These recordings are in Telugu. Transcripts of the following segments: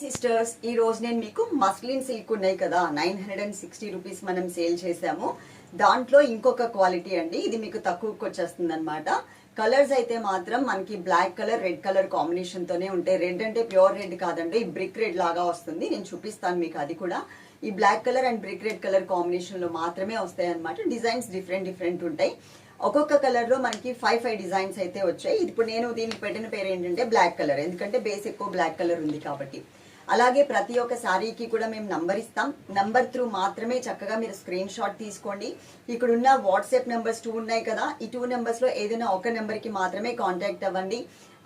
సిస్టర్స్ ఈ రోజు నేను మీకు మస్లిన్ సిల్క్ ఉన్నాయి కదా nine hundred and sixty rupees మనం సేల్ చేసాము దాంట్లో ఇంకొక క్వాలిటీ అండి ఇది మీకు తక్కువకి వచ్చేస్తుంది అనమాట కలర్స్ అయితే మాత్రం మనకి black colour red colour combination తోనే ఉంటాయి. రెడ్ అంటే ప్యూర్ రెడ్ కాదండి బ్రిక్ రెడ్ లాగా వస్తుంది. నేను చూపిస్తాను మీకు అది కూడా. ఈ black colour and brick red colour కాంబినేషన్లో మాత్రమే వస్తాయి అనమాట డిజైన్స్ డిఫరెంట్ డిఫరెంట్ ఉంటాయి. ఒక్కొక్క కలర్లో మనకి ఫైవ్ ఫైవ్ డిజైన్స్ అయితే వచ్చాయి. ఇప్పుడు నేను దీనికి పెట్టిన పేరు ఏంటంటే బ్లాక్ కలర్ ఎందుకంటే బేస్ ఎక్కువ బ్లాక్ కలర్ ఉంది కాబట్టి. అలాగే ప్రతి ఒక్క శారీకి కూడా మేము నంబర్ ఇస్తాం. నంబర్ త్రూ మాత్రమే చక్కగా మీరు స్క్రీన్ షాట్ తీసుకోండి. ఇక్కడ ఉన్న వాట్సాప్ నెంబర్స్ టూ ఉన్నాయి కదా ఈ టూ నెంబర్స్లో ఏదైనా ఒక నెంబర్కి మాత్రమే కాంటాక్ట్ అవ్వండి.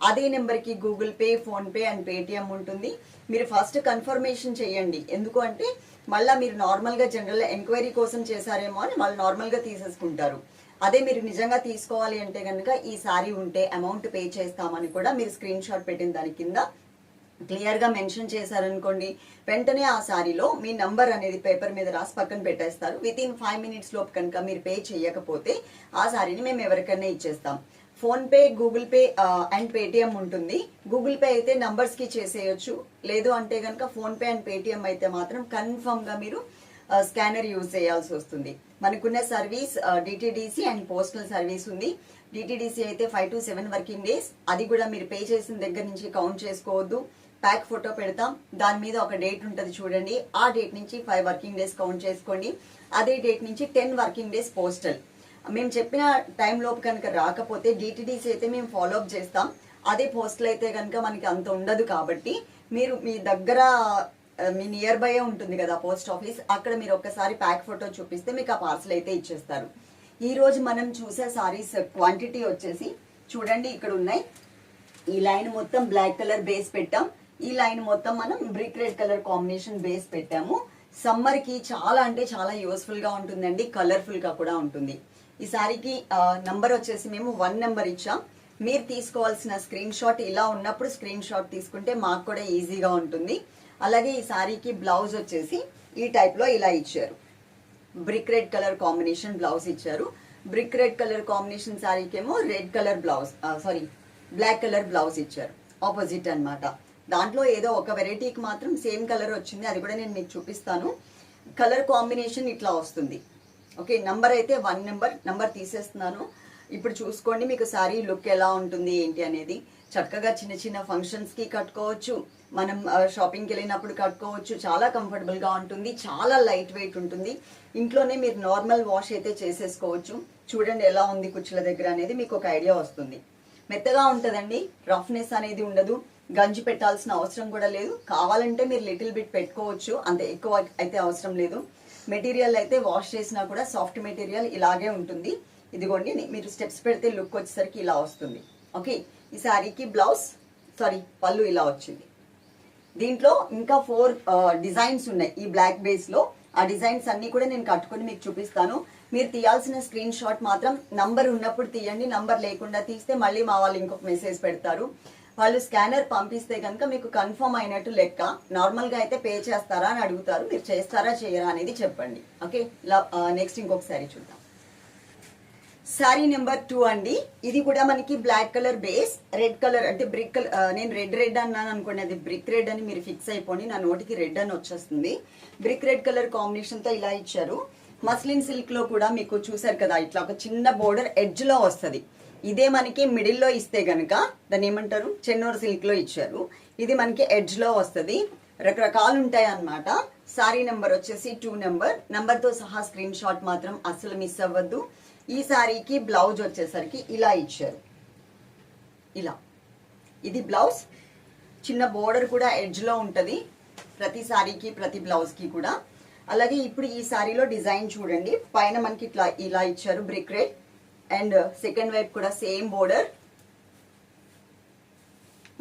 అదే నెంబర్కి Google Pay PhonePe and Paytm ఉంటుంది. మీరు ఫస్ట్ కన్ఫర్మేషన్ చేయండి. ఎందుకు అంటే మళ్ళీ మీరు నార్మల్గా జనరల్ ఎంక్వైరీ కోసం చేశారేమో అని వాళ్ళు నార్మల్గా తీసేసుకుంటారు. అదే మీరు నిజంగా తీసుకోవాలి అంటే కనుక ఈ సారీ ఉంటే అమౌంట్ పే చేస్తామని కూడా మీరు స్క్రీన్ షాట్ పెట్టిన దాని కింద క్లియర్గా మెన్షన్ చేశారనుకోండి వెంటనే ఆ సారీలో మీ నంబర్ అనేది పేపర్ మీద రాసి పక్కన పెట్టేస్తారు. విత్ ఇన్ ఫైవ్ మినిట్స్ లోపు కనుక మీరు పే చేయకపోతే ఆ సారీని మేము ఎవరికైనా ఇచ్చేస్తాం. PhonePe Google Pay and Paytm ఉంటుంది. గూగుల్ పే అయితే నంబర్స్కి చేసేయచ్చు. లేదు అంటే కనుక ఫోన్పే అండ్ పేటిఎం అయితే మాత్రం కన్ఫామ్గా మీరు స్కానర్ యూజ్ చేయాల్సి వస్తుంది. మనకున్న service DTDC and postal service ఉంది. డిటిడిసి అయితే five to seven working days అది కూడా మీరు పే చేసిన దగ్గర నుంచి కౌంట్ చేసుకోవద్దు. ప్యాక్ ఫోటో పెడతాం. దాని మీద ఒక డేట్ ఉంటుంది చూడండి. ఆ డేట్ నుంచి ఫైవ్ వర్కింగ్ డేస్ కౌంట్ చేసుకోండి. అదే డేట్ నుంచి టెన్ వర్కింగ్ డేస్ పోస్టల్. మేము చెప్పిన టైంలోపు కనుక రాకపోతే డీటీడీస్ అయితే మేము ఫాలో అప్ చేస్తాం. అదే పోస్టల్ అయితే కనుక మనకి అంత ఉండదు కాబట్టి మీరు మీ దగ్గర మీ నియర్ బై ఉంటుంది కదా పోస్ట్ ఆఫీస్ అక్కడ మీరు ఒక్కసారి ప్యాక్ ఫోటో చూపిస్తే మీకు ఆ పార్సల్ అయితే ఇచ్చేస్తారు. ఈ రోజు మనం చూసే సారీస్ క్వాంటిటీ వచ్చేసి చూడండి ఇక్కడ ఉన్నాయి. ఈ లైన్ మొత్తం బ్లాక్ కలర్ బేస్ పెట్టాం. ఈ లైన్ మొత్తం మనం brick red colour combination base పెట్టాము. సమ్మర్కి చాలా అంటే చాలా యూస్ఫుల్గా ఉంటుందండి. కలర్ఫుల్గా కూడా ఉంటుంది. ఈ సారీకి నంబర్ వచ్చేసి మేము వన్ నెంబర్ ఇచ్చాం. మీరు తీసుకోవాల్సిన స్క్రీన్ షాట్ ఇలా ఉన్నప్పుడు స్క్రీన్ షాట్ తీసుకుంటే మాకు కూడా ఈజీగా ఉంటుంది. అలాగే ఈ సారీకి బ్లౌజ్ వచ్చేసి ఈ టైప్లో ఇలా ఇచ్చారు. Brick red colour combination blouse ఇచ్చారు. Brick red colour combination సారీకేమో red colour blouse sari black colour blouse ఇచ్చారు. ఆపోజిట్ అన్నమాట. దాంట్లో ఏదో ఒక వెరైటీకి మాత్రం సేమ్ కలర్ వచ్చింది. అది కూడా నేను మీకు చూపిస్తాను. కలర్ కాంబినేషన్ ఇట్లా వస్తుంది. ఓకే నంబర్ అయితే వన్ నెంబర్. నంబర్ తీసేస్తున్నాను. ఇప్పుడు చూసుకోండి మీకు శారీ లుక్ ఎలా ఉంటుంది ఏంటి అనేది. చక్కగా చిన్న చిన్న ఫంక్షన్స్కి కట్టుకోవచ్చు. మనం షాపింగ్కి వెళ్ళినప్పుడు కట్టుకోవచ్చు. చాలా కంఫర్టబుల్గా ఉంటుంది. చాలా లైట్ వెయిట్ ఉంటుంది. ఇంట్లోనే మీరు నార్మల్ వాష్ అయితే చేసేసుకోవచ్చు. చూడండి ఎలా ఉంది కుచ్చుల దగ్గర అనేది మీకు ఒక ఐడియా వస్తుంది. మెత్తగా ఉంటుందండి. రఫ్నెస్ అనేది ఉండదు. గంజి పెట్టాల్సిన అవసరం కూడా లేదు. కావాలంటే మీరు లిటిల్ బిట్ పెట్టుకోవచ్చు. అంత ఎక్కువ అయితే అవసరం లేదు. మెటీరియల్ అయితే వాష్ చేసినా కూడా సాఫ్ట్ మెటీరియల్ ఇలాగే ఉంటుంది. ఇదిగోండి మీరు స్టెప్స్ పెడితే లుక్ వచ్చేసరికి ఇలా వస్తుంది. ఓకే ఈ శారీకి బ్లౌజ్ సారీ పళ్ళు ఇలా వచ్చింది. దీంట్లో ఇంకా ఫోర్ డిజైన్స్ ఉన్నాయి ఈ బ్లాక్ బేస్లో ఆ డిజైన్స్ అన్నీ కూడా నేను కట్టుకొని మీకు చూపిస్తాను. మీరు తీయాల్సిన స్క్రీన్ షాట్ మాత్రం నంబర్ ఉన్నప్పుడు తీయండి. నంబర్ లేకుండా తీస్తే మళ్ళీ మా వాళ్ళు ఇంకొక మెసేజ్ పెడతారు. వాళ్ళు స్కానర్ పంపిస్తే కనుక మీకు కన్ఫర్మ్ అయినట్టు లెక్క. నార్మల్గా అయితే పే చేస్తారా అని అడుగుతారు. మీరు చేస్తారా చేయరా అనేది చెప్పండి. ఓకే? నెక్స్ట్ ఇంకొకసారి చూద్దాం. సారీ నెంబర్ టూ అండి. ఇది కూడా మనకి black colour base red colour అంటే బ్రిక్ కలర్ నేను రెడ్ రెడ్ అన్నాను అనుకోండి. అది బ్రిక్ రెడ్ అని మీరు ఫిక్స్ అయిపోండి. నా నోటికి రెడ్ అని వచ్చేస్తుంది. బ్రిక్ రెడ్ కలర్ కాంబినేషన్తో ఇలా ఇచ్చారు. మస్లిన్ సిల్క్లో కూడా మీకు చూసారు కదా ఇట్లా ఒక చిన్న బోర్డర్ ఎడ్జ్లో ఇదే మనకి మిడిల్లో ఇస్తే గనక దాన్ని ఏమంటారు? చెన్నూరు సిల్క్లో ఇచ్చారు. ఇది మనకి ఎడ్జ్లో వస్తుంది. రకరకాలు ఉంటాయి అన్నమాట సారీ నెంబర్ వచ్చేసి టూ నెంబర్. నెంబర్తో సహా స్క్రీన్ షాట్ మాత్రం అస్సలు మిస్ అవ్వద్దు. ఈ సారీకి బ్లౌజ్ వచ్చేసరికి ఇలా ఇచ్చారు. ఇలా. ఇది బ్లౌజ్. చిన్న బోర్డర్ కూడా ఎడ్జ్లో ఉంటుంది. ప్రతి సారీకి ప్రతి బ్లౌజ్కి కూడా. అలాగే ఇప్పుడు ఈ సారీలో డిజైన్ చూడండి. పైన మనకి ఇట్లా ఇలా ఇచ్చారు బ్రిక్ అండ్ సెకండ్ వైపు కూడా సేమ్ బోర్డర్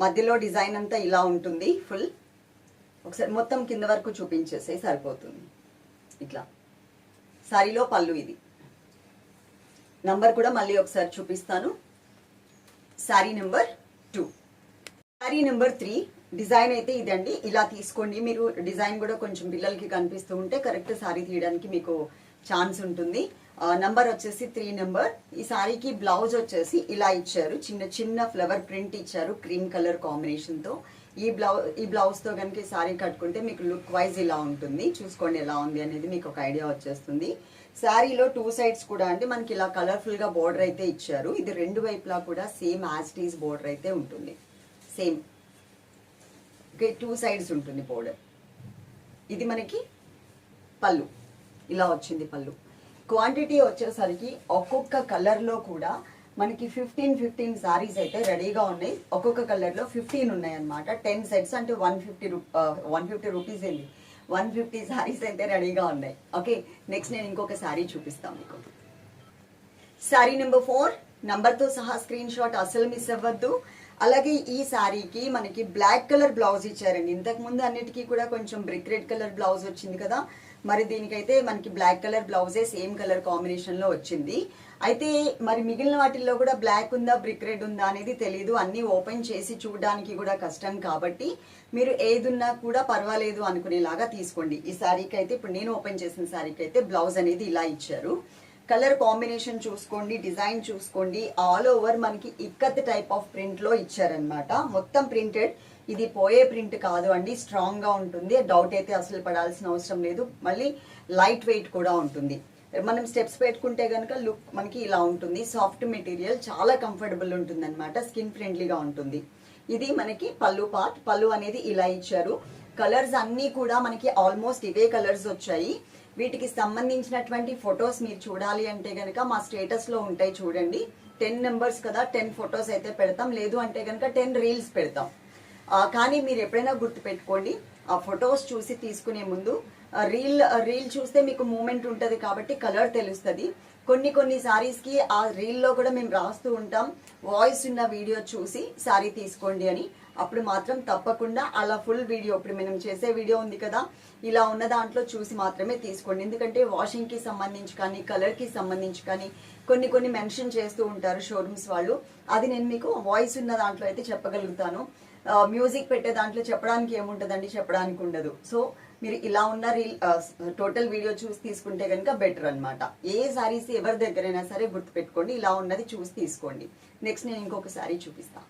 మధ్యలో డిజైన్ అంతా ఇలా ఉంటుంది ఫుల్ ఒకసారి మొత్తం కింద వరకు చూపించేస్తే సరిపోతుంది. ఇట్లా. సారీలో పళ్ళు ఇది. నంబర్ కూడా మళ్ళీ ఒకసారి చూపిస్తాను. Sari number two sari number three design అయితే ఇదండి. ఇలా తీసుకోండి. మీరు డిజైన్ కూడా కొంచెం పిల్లలకి కనిపిస్తూ ఉంటే కరెక్ట్ శారీ తీయడానికి మీకు ఛాన్స్ ఉంటుంది. నంబర్ వచ్చేసి త్రీ నెంబర్ ఈ సారీకి బ్లౌజ్ వచ్చేసి ఇలా ఇచ్చారు. చిన్న చిన్న ఫ్లవర్ ప్రింట్ ఇచ్చారు క్రీమ్ కలర్ కాంబినేషన్తో ఈ బ్లౌజ్ ఈ బ్లౌజ్తో కనుక ఈ సారీ కట్టుకుంటే మీకు లుక్ వైజ్ ఇలా ఉంటుంది. చూసుకోండి ఎలా ఉంది అనేది మీకు ఒక ఐడియా వచ్చేస్తుంది. శారీలో టూ సైడ్స్ కూడా అంటే మనకి ఇలా కలర్ఫుల్గా బోర్డర్ అయితే ఇచ్చారు. ఇది రెండు వైపులా కూడా సేమ్ యాస్టీస్ బోర్డర్ అయితే ఉంటుంది. సేమ్ ఓకే టూ సైడ్స్ ఉంటుంది బోర్డర్ ఇది మనకి పళ్ళు. ఇలా వచ్చింది పళ్ళు. క్వాంటిటీ వచ్చేసరికి ఒక్కొక్క కలర్లో కూడా మనకి ఫిఫ్టీన్ ఫిఫ్టీన్ సారీస్ అయితే రెడీగా ఉన్నాయి. ఒక్కొక్క కలర్లో ఫిఫ్టీన్ ఉన్నాయి అనమాట టెన్ సెట్స్ అంటే one fifty one fifty rupees ఏంటి వన్ ఫిఫ్టీ సారీస్ అయితే రెడీగా ఉన్నాయి. ఓకే నెక్స్ట్ నేను ఇంకొక సారీ చూపిస్తాను మీకు. శారీ నెంబర్ ఫోర్ నంబర్తో సహా స్క్రీన్ షాట్ అసలు మిస్ అవ్వద్దు. అలాగే ఈ శారీకి మనకి బ్లాక్ కలర్ బ్లౌజ్ ఇచ్చారండి. ఇంతకు ముందు అన్నిటికీ కూడా కొంచెం బ్రిక్ రెడ్ కలర్ బ్లౌజ్ వచ్చింది కదా. మరి దీనికైతే మనకి బ్లాక్ కలర్ బ్లౌజే సేమ్ కలర్ కాంబినేషన్లో వచ్చింది. అయితే మరి మిగిలిన వాటిల్లో కూడా బ్లాక్ ఉందా బ్రిక్ రెడ్ ఉందా అనేది తెలియదు అన్ని ఓపెన్ చేసి చూడడానికి కూడా కష్టం కాబట్టి మీరు ఏది ఉన్నా కూడా పర్వాలేదు అనుకునేలాగా తీసుకోండి. ఈ శారీకి అయితే ఇప్పుడు నేను ఓపెన్ చేసిన శారీకి అయితే బ్లౌజ్ అనేది ఇలా ఇచ్చారు. కలర్ కాంబినేషన్ చూసుకోండి డిజైన్ చూసుకోండి. ఆల్ ఓవర్ మనకి ఇక్కత్ టైప్ ఆఫ్ ప్రింట్లో ఇచ్చారనమాట మొత్తం ప్రింటెడ్ ఇది పోయే ప్రింట్ కాదు అండి స్ట్రాంగ్గా ఉంటుంది. డౌట్ అయితే అసలు పడాల్సిన అవసరం లేదు. మళ్ళీ లైట్ వెయిట్ కూడా ఉంటుంది. మనం స్టెప్స్ పెట్టుకుంటే కనుక లుక్ మనకి ఇలా ఉంటుంది. సాఫ్ట్ మెటీరియల్ చాలా కంఫర్టబుల్ ఉంటుంది అనమాట స్కిన్ ఫ్రెండ్లీగా ఉంటుంది. ఇది మనకి పళ్ళు పార్ట్ పళ్ళు అనేది ఇలా ఇచ్చారు. కలర్స్ అన్నీ కూడా మనకి ఆల్మోస్ట్ ఇవే కలర్స్ వచ్చాయి. వీటికి సంబంధించినటువంటి ఫొటోస్ మీరు చూడాలి అంటే కనుక మా స్టేటస్లో ఉంటాయి చూడండి. టెన్ నెంబర్స్ కదా టెన్ ఫొటోస్ అయితే పెడతాం. లేదు అంటే కనుక టెన్ రీల్స్ పెడతాం. కానీ మీరు ఎప్పుడైనా గుర్తు పెట్టుకోండి ఆ ఫొటోస్ చూసి తీసుకునే ముందు రీల్ రీల్ చూస్తే మీకు మూమెంట్ ఉంటుంది కాబట్టి కలర్ తెలుస్తుంది. కొన్ని కొన్ని శారీస్కి ఆ రీల్లో కూడా మేము రాస్తూ ఉంటాం. వాయిస్ ఉన్న వీడియో చూసి శారీ తీసుకోండి అని. అప్పుడు మాత్రం తప్పకుండా అలా ఫుల్ వీడియో ఇప్పుడు మనం చేసే వీడియో ఉంది కదా ఇలా ఉన్న దాంట్లో చూసి మాత్రమే తీసుకోండి. ఎందుకంటే వాషింగ్కి సంబంధించి కానీ కలర్కి సంబంధించి కానీ కొన్ని కొన్ని మెన్షన్ చేస్తూ ఉంటారు షోరూమ్స్ వాళ్ళు. అది నేను మీకు వాయిస్ ఉన్న దాంట్లో అయితే చెప్పగలుగుతాను. మ్యూజిక్ పెట్టే దాంట్లో చెప్పడానికి ఏముంటదండి? చెప్పడానికి ఉండదు. సో మీరు ఇలా ఉన్న రీల్ టోటల్ వీడియో చూసి తీసుకుంటే కనుక బెటర్ అన్నమాట. ఏ సారీస్ ఎవరి దగ్గరైనా సరే గుర్తు పెట్టుకోండి ఇలా ఉన్నది చూసి తీసుకోండి. నెక్స్ట్ నేను ఇంకొక సారీ చూపిస్తాను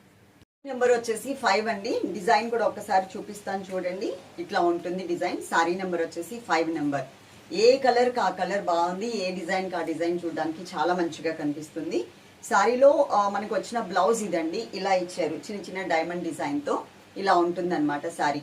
నెంబర్ వచ్చేసి ఫైవ్ అండి. డిజైన్ కూడా ఒకసారి చూపిస్తాను చూడండి. ఇట్లా ఉంటుంది డిజైన్ సారీ నెంబర్ వచ్చేసి ఫైవ్ నెంబర్ ఏ కలర్ కా కలర్ బాగుంది ఏ డిజైన్ కా డిజైన్ చూడడానికి చాలా మంచిగా కనిపిస్తుంది. సారీలో మనకు వచ్చిన బ్లౌజ్ ఇదండి. ఇలా ఇచ్చారు. చిన్న చిన్న డైమండ్ డిజైన్తో ఇలా ఉంటుంది శారీ సారీ.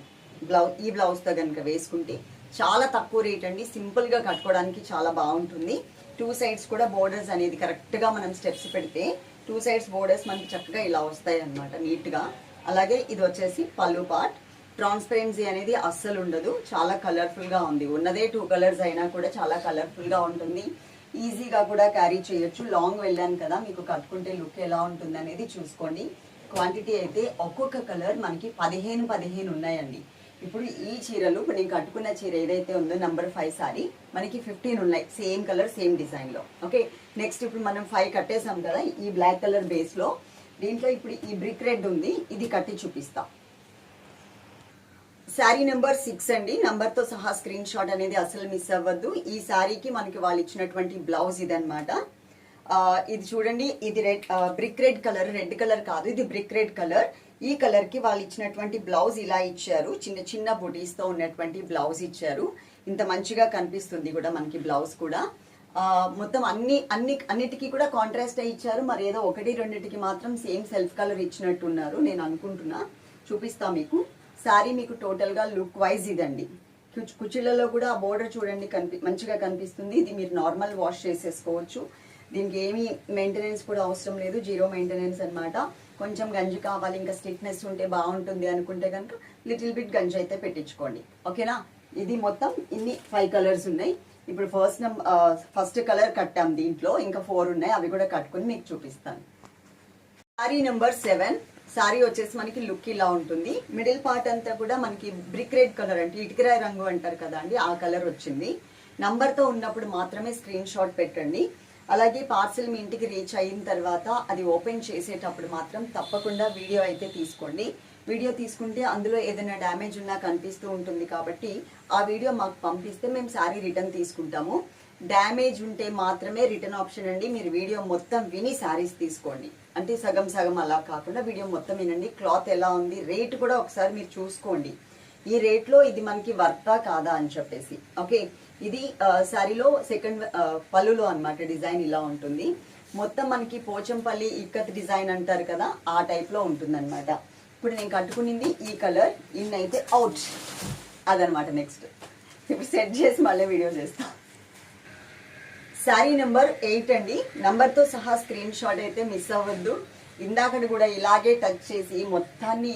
బ్లౌజ్ ఈ బ్లౌజ్తో కనుక వేసుకుంటే చాలా తక్కువ రేట్ అండి. సింపుల్గా కట్టుకోవడానికి చాలా బాగుంటుంది. టూ సైడ్స్ కూడా బోర్డర్స్ అనేది కరెక్ట్గా మనం స్టెప్స్ పెడితే టూ సైడ్స్ బోర్డర్స్ మనకి చక్కగా ఇలా వస్తాయి అనమాట నీట్గా అలాగే ఇది వచ్చేసి పళ్ళు పార్ట్ ట్రాన్స్పరెన్సీ అనేది అస్సలు ఉండదు. చాలా కలర్ఫుల్గా ఉంది. ఉన్నదే టూ కలర్స్ అయినా కూడా చాలా కలర్ఫుల్గా ఉంటుంది. ఈజీగా కూడా క్యారీ చేయొచ్చు. లాంగ్ వెళ్ళాను కదా మీకు కట్టుకుంటే లుక్ ఎలా ఉంటుంది అనేది చూసుకోండి. క్వాంటిటీ అయితే ఒక్కొక్క కలర్ మనకి పదిహేను పదిహేను ఉన్నాయండి. ఇప్పుడు ఈ చీరలు ఇప్పుడు నేను కట్టుకున్న చీర ఏదైతే ఉందో నంబర్ ఫైవ్ సారీ మనకి ఫిఫ్టీన్ ఉన్నాయి. సేమ్ కలర్ సేమ్ డిజైన్లో ఓకే నెక్స్ట్ ఇప్పుడు మనం ఫైవ్ కట్టేసాం కదా ఈ బ్లాక్ కలర్ బేస్లో దీంట్లో ఇప్పుడు ఈ బ్రిక్ రెడ్ ఉంది ఇది కట్టి చూపిస్తాం. శారీ నెంబర్ సిక్స్ అండి. నెంబర్తో సహా స్క్రీన్ షాట్ అనేది అసలు మిస్ అవ్వద్దు. ఈ శారీకి మనకి వాళ్ళు ఇచ్చినటువంటి బ్లౌజ్ ఇది ఆ, ఇది చూడండి. ఇది red brick red colour red colour కాదు. ఇది బ్రిక్ రెడ్ కలర్. ఈ కలర్కి వాళ్ళు ఇచ్చినటువంటి బ్లౌజ్ ఇలా ఇచ్చారు. చిన్న చిన్న బుటీస్తో ఉన్నటువంటి బ్లౌజ్ ఇచ్చారు. ఇంత మంచిగా కనిపిస్తుంది కూడా మనకి బ్లౌజ్ కూడా. మొత్తం అన్ని అన్ని అన్నిటికీ కూడా కాంట్రాస్ట్ ఇచ్చారు. మరి ఏదో ఒకటి రెండింటికి మాత్రం సేమ్ సెల్ఫ్ కలర్ ఇచ్చినట్టున్నారు. నేను అనుకుంటున్నా. చూపిస్తా మీకు. శారీ మీకు టోటల్గా లుక్ వైజ్ ఇదండి. కుచ్- కుర్చీలలో కూడా ఆ బోర్డర్ చూడండి కనిపి మంచిగా కనిపిస్తుంది. ఇది మీరు నార్మల్ వాష్ చేసేసుకోవచ్చు. దీనికి ఏమీ మెయింటెనెన్స్ కూడా అవసరం లేదు. జీరో మెయింటెనెన్స్ అనమాట కొంచెం గంజి కావాలి ఇంకా స్టిక్నెస్ ఉంటే బాగుంటుంది అనుకుంటే కనుక లిటిల్ బిట్ గంజి అయితే పెట్టించుకోండి. ఓకేనా? ఇది మొత్తం ఇన్ని ఫైవ్ కలర్స్ ఉన్నాయి. ఇప్పుడు ఫస్ట్ ఫస్ట్ కలర్ కట్టాం దీంట్లో. ఇంకా ఫోర్ ఉన్నాయి. అవి కూడా కట్టుకొని మీకు చూపిస్తాను. సారీ నెంబర్ సెవెన్ సారీ వచ్చేసి మనకి లుక్ ఇలా ఉంటుంది. మిడిల్ పార్ట్ అంతా కూడా మనకి బ్రిక్ రెడ్ కలర్ అంటే ఇటుకరాయి రంగు అంటారు కదా అండి ఆ కలర్ వచ్చింది. నంబర్తో ఉన్నప్పుడు మాత్రమే స్క్రీన్ షాట్ పెట్టండి. అలాగే పార్సిల్ మీ ఇంటికి రీచ్ అయిన తర్వాత అది ఓపెన్ చేసేటప్పుడు మాత్రం తప్పకుండా వీడియో అయితే తీసుకోండి. వీడియో తీసుకుంటే అందులో ఏదైనా డ్యామేజ్ ఉన్నా కనిపిస్తూ ఉంటుంది కాబట్టి ఆ వీడియో మాకు పంపిస్తే మేము శారీ రిటర్న్ తీసుకుంటాము. డ్యామేజ్ ఉంటే మాత్రమే రిటర్న్ ఆప్షన్ అండి. మీరు వీడియో మొత్తం విని శారీస్ తీసుకోండి. అంటే సగం సగం అలా కాకుండా వీడియో మొత్తం వినండి. క్లాత్ ఎలా ఉంది రేట్ కూడా ఒకసారి మీరు చూసుకోండి. ఈ రేట్లో ఇది మనకి వర్తా కాదా అని చెప్పేసి. ఓకే? ఇది శారీలో సెకండ్ పళ్ళులో అన్నమాట డిజైన్ ఇలా ఉంటుంది. మొత్తం మనకి పోచంపల్లి ఇక్కత్ డిజైన్ అంటారు కదా ఆ టైప్లో ఉంటుందన్నమాట. ఇప్పుడు నేను కట్టుకునింది ఈ కలర్ ఇన్ అయితే అవుట్. అదనమాట నెక్స్ట్. ఇప్పుడు సెట్ చేసి మళ్ళీ వీడియో చేస్తాను శారీ నెంబర్ ఎయిట్ అండి. నంబర్తో సహా స్క్రీన్ షాట్ అయితే మిస్ అవ్వద్దు. ఇందాకటి కూడా ఇలాగే టచ్ చేసి మొత్తాన్ని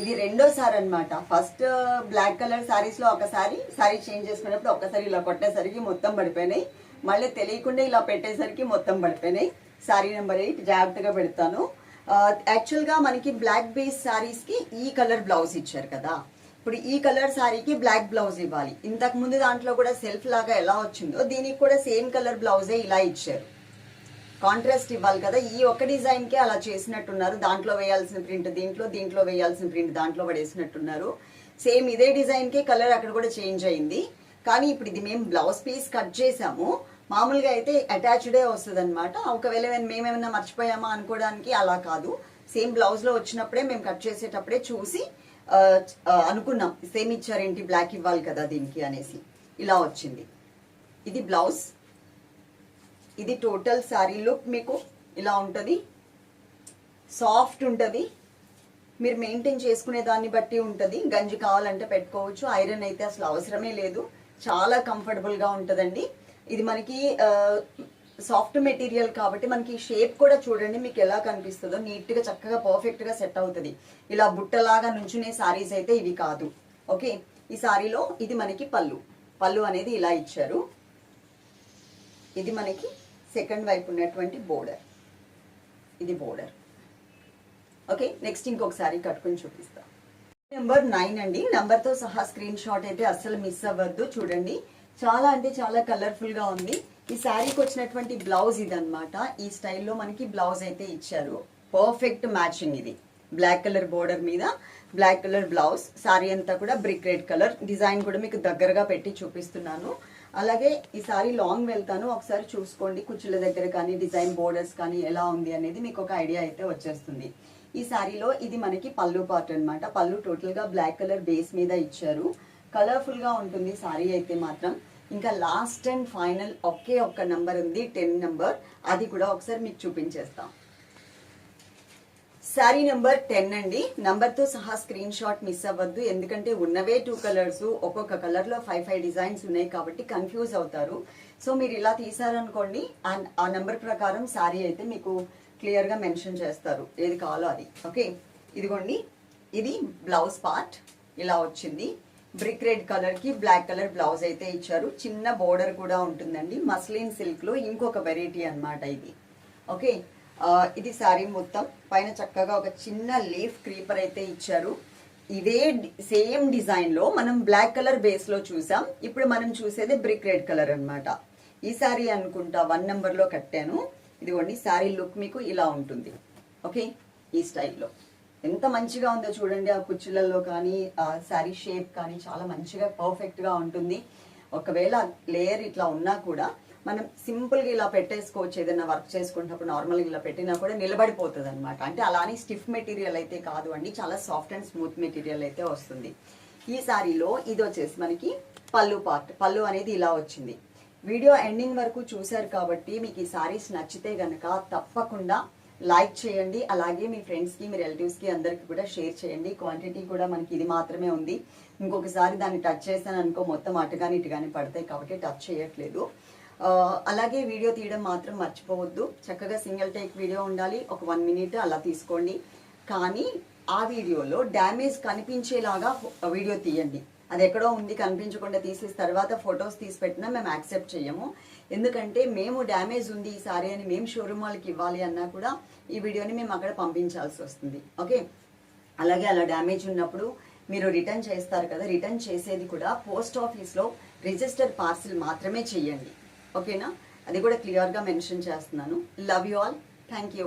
ఇది రెండోసారి అనమాట ఫస్ట్ బ్లాక్ కలర్ శారీస్లో ఒకసారి శారీ చేంజ్ చేసుకున్నప్పుడు ఒకసారి ఇలా కొట్టేసరికి మొత్తం పడిపోయినాయి. మళ్ళీ తెలియకుండా ఇలా పెట్టేసరికి మొత్తం పడిపోయినాయి. శారీ నెంబర్ ఎయిట్ జాగ్రత్తగా పెడతాను. Uh, యాక్చువల్గా మనకి బ్లాక్ బేస్ శారీస్కి ఈ కలర్ బ్లౌజ్ ఇచ్చారు కదా. ఇప్పుడు ఈ కలర్ శారీకి బ్లాక్ బ్లౌజ్ ఇవ్వాలి. ఇంతకు ముందు దాంట్లో కూడా సెల్ఫ్ లాగా ఎలా వచ్చిందో దీనికి కూడా సేమ్ కలర్ బ్లౌజే ఇలా ఇచ్చారు. కాంట్రాస్ట్ ఇవ్వాలి కదా ఈ ఒక్క డిజైన్కే అలా చేసినట్టున్నారు. దాంట్లో వేయాల్సిన ప్రింట్ దీంట్లో దీంట్లో వేయాల్సిన ప్రింట్ దాంట్లో పడేసినట్టున్నారు. సేమ్ ఇదే డిజైన్కే కలర్ అక్కడ కూడా చేంజ్ అయింది. కానీ ఇప్పుడు ఇది మేము బ్లౌజ్ పీస్ కట్ చేసాము. మామూలుగా అయితే అటాచ్డే వస్తుంది అనమాట ఒకవేళ మేమేమైనా మర్చిపోయామా అనుకోవడానికి అలా కాదు. సేమ్ బ్లౌజ్లో వచ్చినప్పుడే మేము కట్ చేసేటప్పుడే చూసి అనుకున్నాం సేమ్ ఇచ్చారేంటి బ్లాక్ ఇవ్వాలి కదా దీనికి అనేసి. ఇలా వచ్చింది. ఇది బ్లౌజ్ ఇది టోటల్ శారీ లుక్ మీకు ఇలా ఉంటుంది. సాఫ్ట్ ఉంటుంది. మీరు మెయింటైన్ చేసుకునే దాన్ని బట్టి ఉంటుంది. గంజి కావాలంటే పెట్టుకోవచ్చు. ఐరన్ అయితే అసలు అవసరమే లేదు. చాలా కంఫర్టబుల్గా ఉంటుందండి. ఇది మనకి సాఫ్ట్ మెటీరియల్ కాబట్టి మనకి షేప్ కూడా చూడండి మీకు ఎలా కనిపిస్తుందో. నీట్గా చక్కగా పర్ఫెక్ట్గా సెట్ అవుతుంది. ఇలా బుట్టలాగా నుంచునే సారీస్ అయితే ఇవి కాదు. ఓకే? ఈ సారీలో ఇది మనకి పళ్ళు. పళ్ళు అనేది ఇలా ఇచ్చారు. ఇది మనకి సెకండ్ వైపు ఉన్నటువంటి బోర్డర్. ఇది బోర్డర్. ఓకే? నెక్స్ట్ ఇంకొకసారి కట్టుకుని చూపిస్తా. నెంబర్ నైన్ అండి. నెంబర్తో సహా స్క్రీన్ షాట్ అయితే అస్సలు మిస్ అవ్వద్దు. చూడండి. చాలా అంటే చాలా కలర్ఫుల్గా ఉంది. ఈ శారీకి వచ్చినటువంటి బ్లౌజ్ ఇది ఈ స్టైల్లో మనకి బ్లౌజ్ అయితే ఇచ్చారు. పర్ఫెక్ట్ మ్యాచింగ్ ఇది. బ్లాక్ కలర్ బోర్డర్ మీద బ్లాక్ కలర్ బ్లౌజ్ శారీ అంతా కూడా బ్రిక్ రెడ్ కలర్ డిజైన్ కూడా మీకు దగ్గరగా పెట్టి చూపిస్తున్నాను. అలాగే ఈ సారీ లాంగ్ వెళ్తాను. ఒకసారి చూసుకోండి. కుచ్చుల దగ్గర కానీ డిజైన్ బోర్డర్స్ కానీ ఎలా ఉంది అనేది మీకు ఒక ఐడియా అయితే వచ్చేస్తుంది. ఈ సారీలో ఇది మనకి పళ్ళు పార్ట్ అన్నమాట. పళ్ళు టోటల్గా బ్లాక్ కలర్ బేస్ మీద ఇచ్చారు. కలర్ఫుల్గా ఉంటుంది సారీ అయితే మాత్రం. ఇంకా లాస్ట్ అండ్ ఫైనల్ ఒకే ఒక్క నంబర్ ఉంది టెన్ నంబర్ అది కూడా ఒకసారి మీకు చూపించేస్తాం. శారీ నెంబర్ టెన్ అండి. నంబర్తో సహా స్క్రీన్ షాట్ మిస్ అవ్వద్దు. ఎందుకంటే ఉన్నవే టూ కలర్స్ ఒక్కొక్క కలర్లో ఫైవ్ ఫైవ్ డిజైన్స్ ఉన్నాయి కాబట్టి కన్ఫ్యూజ్ అవుతారు. సో మీరు ఇలా తీసారనుకోండి ఆ- ఆ నెంబర్ ప్రకారం శారీ అయితే మీకు క్లియర్గా మెన్షన్ చేస్తారు. ఏది కావాలో అది. ఓకే ఇదిగోండి. ఇది బ్లౌజ్ పార్ట్ ఇలా వచ్చింది. బ్రిక్ రెడ్ కలర్కి బ్లాక్ కలర్ బ్లౌజ్ అయితే ఇచ్చారు. చిన్న బోర్డర్ కూడా ఉంటుందండి. మస్లిన్ సిల్క్లో ఇంకొక వెరైటీ అన్నమాట ఇది. ఓకే? ఇది శారీ మొత్తం. పైన చక్కగా ఒక చిన్న లీఫ్ క్రీపర్ అయితే ఇచ్చారు. ఇదే సేమ్ డిజైన్లో మనం బ్లాక్ కలర్ బేస్లో చూసాం. ఇప్పుడు మనం చూసేది బ్రిక్ రెడ్ కలర్ అన్నమాట. ఈ శారీ అనుకుంటా వన్ నెంబర్లో కట్టాను. ఇదిగోండి శారీ లుక్ మీకు ఇలా ఉంటుంది. ఓకే? ఈ స్టైల్లో. ఎంత మంచిగా ఉందో చూడండి. ఆ కుచ్చులలో కానీ ఆ శారీ షేప్ కానీ చాలా మంచిగా పర్ఫెక్ట్గా ఉంటుంది. ఒకవేళ లేయర్ ఇట్లా ఉన్నా కూడా మనం సింపుల్గా ఇలా పెట్టేసుకోవచ్చు. ఏదైనా వర్క్ చేసుకుంటున్నప్పుడు నార్మల్గా ఇలా పెట్టినా కూడా నిలబడిపోతుంది అనమాట అంటే అలానే స్టిఫ్ మెటీరియల్ అయితే కాదు అండి. చాలా సాఫ్ట్ అండ్ స్మూత్ మెటీరియల్ అయితే వస్తుంది. ఈ సారీలో ఇది వచ్చేసి మనకి పళ్ళు పార్ట్. పళ్ళు అనేది ఇలా వచ్చింది. వీడియో ఎండింగ్ వరకు చూశారు కాబట్టి మీకు ఈ సారీస్ నచ్చితే గనక తప్పకుండా లైక్ చేయండి. అలాగే మీ ఫ్రెండ్స్కి మీ రిలేటివ్స్కి అందరికి కూడా షేర్ చేయండి. క్వాంటిటీ కూడా మనకి ఇది మాత్రమే ఉంది. ఇంకొకసారి దాన్ని టచ్ చేశాను అనుకో మొత్తం అటుగాని ఇటుగాని పడతాయి కాబట్టి టచ్ చేయట్లేదు. అలాగే వీడియో తీయడం మాత్రం మర్చిపోవద్దు. చక్కగా సింగిల్ టేక్ వీడియో ఉండాలి. ఒక వన్ మినిట్ అలా తీసుకోండి. కానీ ఆ వీడియోలో డ్యామేజ్ కనిపించేలాగా వీడియో తీయండి. అది ఎక్కడో ఉంది కనిపించకుండా తీసేసి తర్వాత ఫొటోస్ తీసి పెట్టినా మేము యాక్సెప్ట్ చేయము ఎందుకంటే మేము డ్యామేజ్ ఉంది ఈ సారీ అని మేము షోరూమ్ వాళ్ళకి ఇవ్వాలి అన్నా కూడా ఈ వీడియోని మేము అక్కడ పంపించాల్సి వస్తుంది. ఓకే అలాగే అలా డ్యామేజ్ ఉన్నప్పుడు మీరు రిటర్న్ చేస్తారు కదా రిటర్న్ చేసేది కూడా పోస్ట్ ఆఫీస్లో రిజిస్టర్డ్ పార్సిల్ మాత్రమే చెయ్యండి. ఓకేనా అది కూడా క్లియర్గా మెన్షన్ చేస్తున్నాను. Love you all thank you